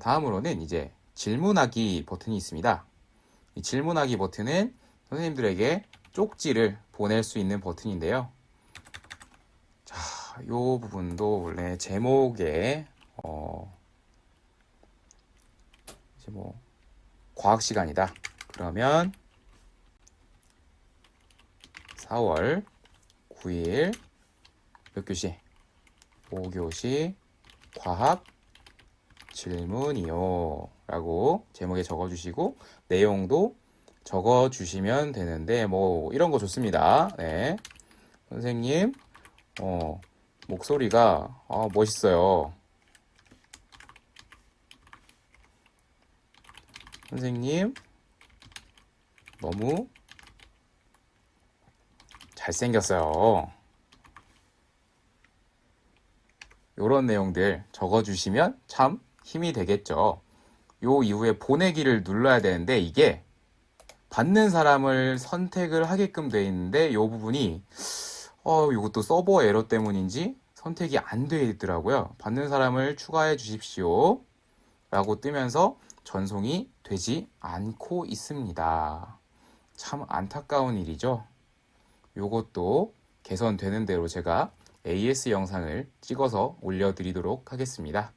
다음으로는 이제 질문하기 버튼이 있습니다. 이 질문하기 버튼은 선생님들에게 쪽지를 보낼 수 있는 버튼인데요. 자, 요 부분도 원래 제목에 어 이제 뭐 과학 시간이다. 그러면 4월 9일 몇 교시? 5교시 과학 질문이요. 라고 제목에 적어주시고, 내용도 적어주시면 되는데, 뭐, 이런 거 좋습니다. 네. 선생님, 어, 목소리가, 아, 멋있어요. 선생님, 너무 잘생겼어요. 이런 내용들 적어주시면 참 힘이 되겠죠. 요 이후에 보내기를 눌러야 되는데 이게 받는 사람을 선택을 하게끔 돼 있는데 요 부분이 어 이것도 서버 에러 때문인지 선택이 안 돼 있더라고요. 받는 사람을 추가해 주십시오. 라고 뜨면서 전송이 되지 않고 있습니다. 참 안타까운 일이죠. 요것도 개선되는 대로 제가 AS 영상을 찍어서 올려드리도록 하겠습니다.